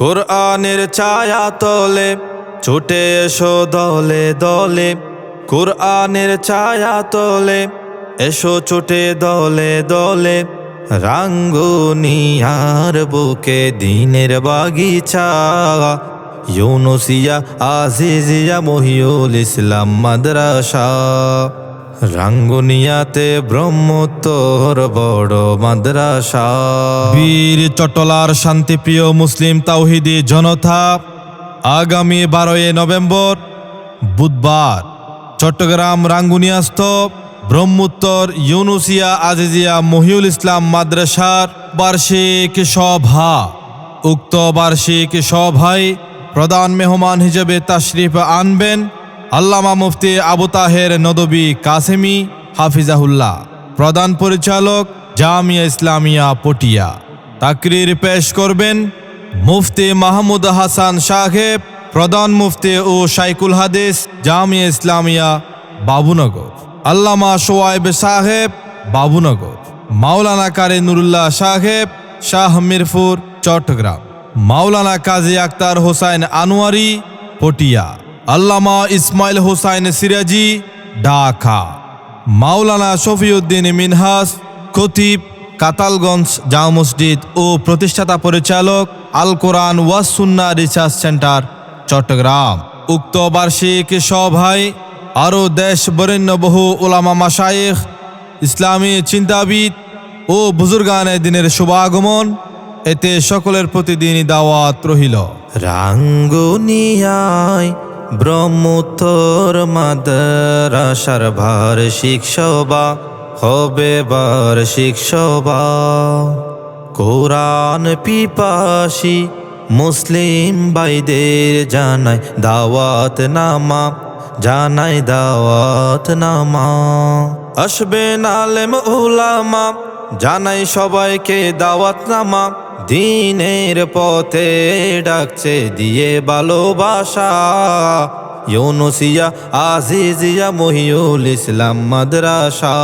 কোরআনের ছায়া তলে, ছুটে এসো দলে দলে। কোরআনের ছায়া তলে, এসো ছুটে দলে দলে। রাঙ্গুনিয়ার বুকে দিনের বাগিচা, ইউনুসিয়া, আজিজিয়া, মহিউল ইসলাম মাদ্রাসা। রাঙ্গুনিয়াতে ব্রহ্মোত্তর বড় মাদ্রাসা। বীর, চটলার শান্তিপ্রিয় মুসলিম তাওহিদি জনতা আগামী বারোই নভেম্বর বুধবার চট্টগ্রাম রাঙ্গুনিয়াস্থ ব্রহ্মোত্তর ইউনুসিয়া আজিজিয়া মহিউল ইসলাম মাদ্রাসার বার্ষিক সভা। উক্ত বার্ষিক সভায় প্রধান মেহমান হিসেবে তাশরিফ আনবেন আল্লামা মুফতি আবু তাহের নদবী কাসেমি হাফিজাহুল্লাহ, প্রধান পরিচালক জামিয়া ইসলামিয়া পটিয়া। তাকরির পেশ করবেন মুফতি মাহমুদ হাসান সাহেব, প্রধান মুফতি ও শাইকুল হাদিস জামিয়া ইসলামিয়া বাবুনগর। আল্লামা সোয়াইব সাহেব বাবুনগর। মাওলানা কারে নুরুল্লাহ সাহেব শাহ মিরপুর, চট্টগ্রাম। মাওলানা কাজী আক্তার হোসাইন আনোয়ারি পটিয়া। আল্লামা ইসমাইল হোসাইন সিরাজি, ঢাকা। মাওলানা শফিউদ্দিন মিনহাস খতিব, কাতালগঞ্জ জাম মসজিদ ও প্রতিষ্ঠাতা পরিচালক আল কোরআন ওয়াসুন্না রিসার্চ সেন্টার, চট্টগ্রাম। উক্ত বার্ষিক সভায় আরও দেশ বরেণ্য বহু ওলামা মাসায়েখ ইসলামী চিন্তাবিদ ও বুজুর্গানে দিনের শুভাগমন এতে সকলের প্রতিদিনই দাওয়াত রহিল। রাঙ্গুনিয়ায় ব্রহ্মোত্তর মাদ্রাসার বার্ষিক সভা হবে বার্ষিক সভা। কোরআন পিপাসী মুসলিম বাইদের জানায় দাওয়াত নামা, জানাই দাওয়াত নামা। আসবেন আলেম উলামা, জানাই সবাইকে দাওয়াত নামা। দিনের পথে ডাকছে দিয়ে ভালোবাসা। ইউনুসিয়া আজিজিয়া মহিউল ইসলাম মাদ্রাসা।